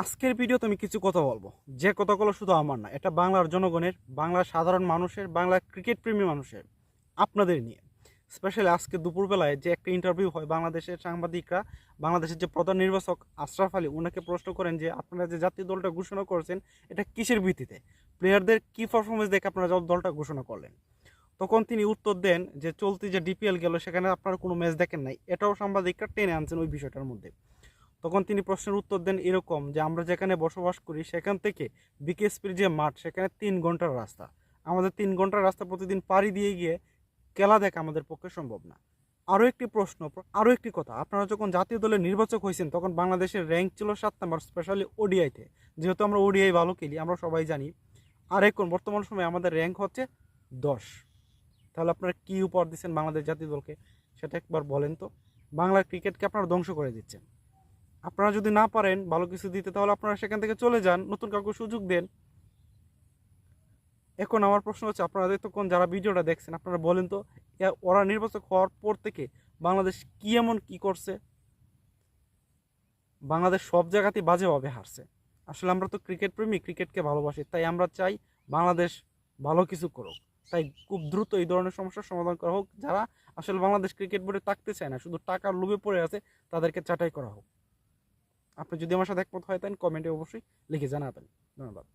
আজকের ভিডিওতে আমি কিছু কথা বলব। যে কথাগুলো শুধু আমার না, এটা বাংলার জনগণের, বাংলার সাধারণ মানুষের, বাংলার ক্রিকেট প্রেমী মানুষের, আপনাদের নিয়ে। স্পেশালি আজকে দুপুরবেলায় যে একটা ইন্টারভিউ হয় বাংলাদেশের সাংবাদিকরা, বাংলাদেশের যে প্রধান নির্বাচক আশরাফ আলী ওনাকে প্রশ্ন করেন যে, আপনারা যে জাতীয় দলটা ঘোষণা করেছেন, এটা কিসের ভিত্তিতে? প্লেয়ারদের কী পারফরমেন্স দেখে আপনারা যখন দলটা ঘোষণা করলেন? তখন তিনি উত্তর দেন যে, চলতি যে ডিপিএল গেল, সেখানে আপনারা কোনো ম্যাচ দেখেন নাই। এটাও সাংবাদিকরা টেনে আনছেন ওই বিষয়টার মধ্যে। তখন তিনি প্রশ্নের উত্তর দেন এরকম যে, আমরা যেখানে বসবাস করি, সেখান থেকে বিকেএসপির যে মাঠ, সেখানে তিন ঘণ্টার রাস্তা। আমাদের তিন ঘণ্টার রাস্তা প্রতিদিন পাড়ি দিয়ে গিয়ে খেলা দেখা আমাদের পক্ষে সম্ভব না। আরও একটি প্রশ্ন, আরও একটি কথা। আপনারা যখন জাতীয় দলের নির্বাচক হয়েছেন, তখন বাংলাদেশের র্যাঙ্ক ছিল সাত নম্বর, স্পেশালি ওডিআইতে। যেহেতু আমরা ওডিআই ভালো খেলি, আমরা সবাই জানি। আর এখন বর্তমান সময়ে আমাদের র্যাঙ্ক হচ্ছে দশ। তাহলে আপনারা কী উপহার দিচ্ছেন বাংলাদেশ জাতীয় দলকে? সেটা একবার বলেন তো। বাংলার ক্রিকেটকে আপনারা ধ্বংস করে দিচ্ছেন। আপনারা যদি না পারেন ভালো কিছু দিতে, তাহলে আপনারা সেখান থেকে চলে যান, নতুন কাউকে সুযোগ দেন। এখন আমার প্রশ্ন হচ্ছে, আপনারা তখন যারা ভিডিওটা দেখছেন, আপনারা বলেন তো ওরা নির্বাচক হওয়ার পর থেকে বাংলাদেশ কি এমন কি করছে? বাংলাদেশ সব জায়গাতেই বাজেভাবে হারছে। আসলে আমরা তো ক্রিকেট প্রেমী ক্রিকেটকে ভালোবাসি, তাই আমরা চাই বাংলাদেশ ভালো কিছু করুক। তাই খুব দ্রুত এই ধরনের সমস্যার সমাধান করা হোক, যারা আসলে বাংলাদেশ ক্রিকেট বোর্ডে থাকতে চায় না, শুধু টাকার লোভে পড়ে আছে, তাদেরকে চাটাই করা হোক। আপনি যদি আমার সাথে একমত হয় তাহলে কমেন্টে অবশ্যই লিখে জানাবেন। ধন্যবাদ।